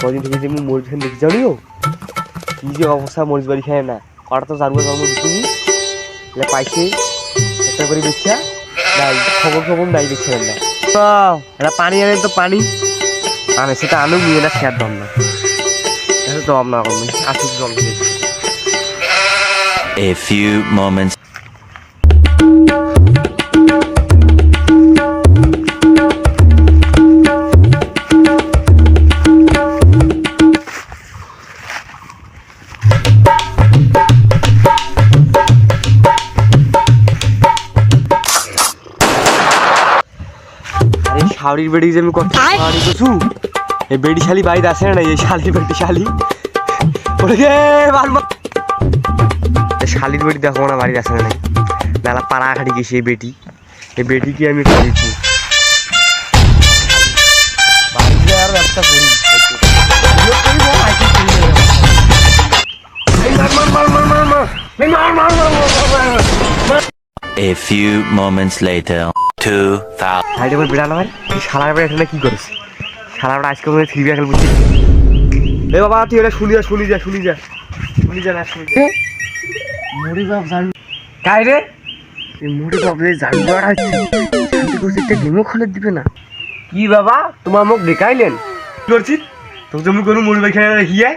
কদিন থেকে যে মরিচ খান দেখি জানিও? কি যে অবস্থা মরিচ বাড়ি খায় না। ওরা তো জানব জন্ম দিচ্ছি পাইছে। একটা করে বেচা। নাই খবর খবর নাই দেখছে না। এটা পানি আনে তো পানি। আনে সেটা আনু নিয়ে না খেয়ার দম না। এটা দম না কমে আসুক জল A few moments আরে শাড়ির বেড়ি যে আমি কত শাড়ি কছু এই বেড়ি শালি বাড়িতে আসে না এই শালির বেড়ি শালি ওরে গে। এই শালির বেড়ি দেখো না বাড়িতে আসে না মেলা পাড়া খাড়ি গেছি এই বেটি এই বেটি কি আমি করেছি বাড়িতে আর ব্যবসা করি। এই। এই। A few moments later, 2000. সাইডে করে বিড়াল আমার? এই শালার বেড়া এখানে কি করেছে? শালার বেড়া আজকে এ বাবা তুই এটা শুনি যা শুনি যা শুনি যা। শুনি যা না যা। মরি বাপ জানি কাই রে? এই মরি বাপ রে জানি বেড়া গেমও খেলে দিবে না। কি বাবা? তোমার মুখ দেখাইলেন? কি করছিস? তোকে তুমি কোনো মুড়ি বাই খেলে দেখি যায়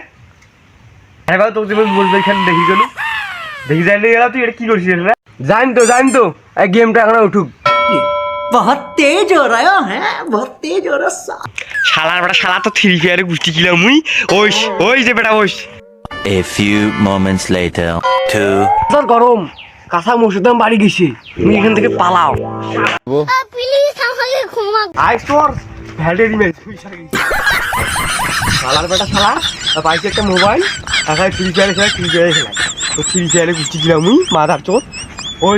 হ্যাঁ বাবা তোকে তুমি মুড়ি বাই খেলে দেখি গেল দেখি যাইলে গেলাম তুই এটা কি করছিস এটা জান তো জান তো এই গেমটা এখন উঠুক। बहुत तेज हो रहा है बहुत तेज हो रहा है শালার বেটা শালা তো থ্রি ফায়ারে গুষ্টি ছিলাম মুই ওই ওই যে বেটা ওই A few moments later, 2. তোর গরম কাঁচা মসুর দাম বাড়ি গেছে তুমি এখান থেকে পালাও প্লিজ আমাকে ক্ষমা আই তোর ভ্যালিডি ম্যাচ শালার বেটা শালা আর বাইকে একটা মোবাইল একাই ফ্রি ফায়ারে খেলা ফ্রি ফায়ারে খেলা তো ফ্রি ফায়ারে গুষ্টি ছিলাম মুই মাথার চোর ওই